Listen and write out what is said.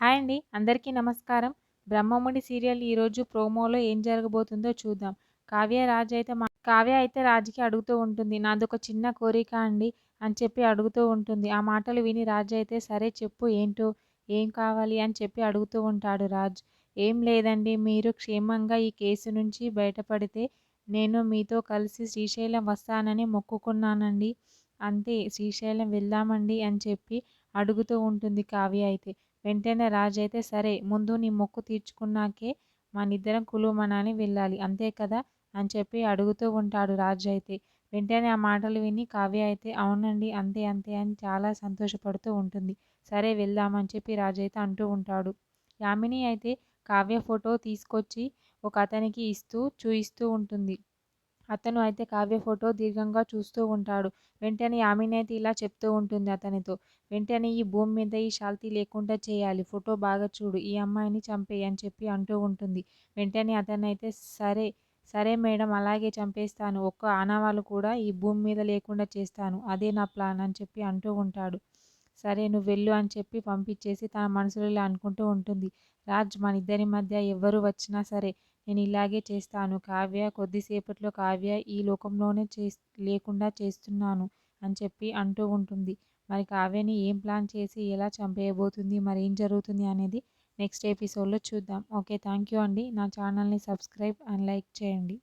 Hi అండి. అందరికీ నమస్కారం. బ్రహ్మముడి సీరియల్ ఈరోజు ప్రోమోలో ఏం జరగబోతుందో చూద్దాం. కావ్య రాజ్ అయితే మా కావ్య అయితే రాజుకి అడుగుతూ ఉంటుంది. నాదొక చిన్న కోరిక అండి అని చెప్పి అడుగుతూ ఉంటుంది. ఆ మాటలు విని రాజు అయితే సరే చెప్పు ఏంటో ఏం కావాలి అని చెప్పి అడుగుతూ ఉంటాడు రాజ్. ఏం లేదండి. మీరు క్షేమంగా ఈ కేసు నుంచి బయటపడితే నేను మీతో కలిసి శ్రీశైలం వస్తానని మొక్కుకున్నానండి. అంతే శ్రీశైలం వెళ్దామండి అని చెప్పి అడుగుతూ ఉంటుంది కావ్య అయితే. వెంటనే రాజు అయితే సరే ముందు నీ మొక్కు తీర్చుకున్నాకే మనిద్దరం కులుమనాని వెళ్ళాలి. అంతే కదా? అని చెప్పి అడుగుతూ ఉంటాడు రాజు అయితే వెంటనే ఆ మాటలు విని కావ్య అయితే అవునండి అంతే అంతే అని చాలా సంతోషపడుతూ ఉంటుంది. సరే వెళ్దామని చెప్పి రాజు అయితే అంటూ ఉంటాడు. యామిని అయితే కావ్య ఫోటో తీసుకొచ్చి ఒక అతనికి ఇస్తూ చూయిస్తూ ఉంటుంది. అతను అయితే కావ్య ఫోటో దీర్ఘంగా చూస్తూ ఉంటాడు. వెంటనే ఆమెనైతే ఇలా చెప్తూ ఉంటుంది అతనితో. వెంటనే ఈ భూమి మీద ఈ శాల్తీ లేకుండా చేయాలి. ఫోటో బాగా చూడు. ఈ అమ్మాయిని చంపేయి అని చెప్పి అంటూ ఉంటుంది. వెంటనే అతనైతే సరే సరే మేడం అలాగే చంపేస్తాను. ఒక్క ఆనవాళ్ళు కూడా ఈ భూమి మీద లేకుండా చేస్తాను. అదే నా ప్లాన్ అని చెప్పి అంటూ ఉంటాడు. సరే నువ్వు వెళ్ళు అని చెప్పి పంపించేసి తన మనసులో ఇలా అనుకుంటూ ఉంటుంది. రాజ్ మన ఇద్దరి మధ్య ఎవరు వచ్చినా సరే నేను ఇలాగే చేస్తాను. కావ్య కొద్దిసేపట్లో కావ్య ఈ లోకంలోనే చే లేకుండా చేస్తున్నాను అని చెప్పి అంటూ ఉంటుంది. మరి కావ్యని ఏం ప్లాన్ చేసి ఎలా చంపేయబోతుంది? మరి ఏం జరుగుతుంది అనేది నెక్స్ట్ ఎపిసోడ్లో చూద్దాం. ఓకే థ్యాంక్ యూ అండి. నా ఛానల్ని సబ్స్క్రైబ్ అండ్ లైక్ చేయండి.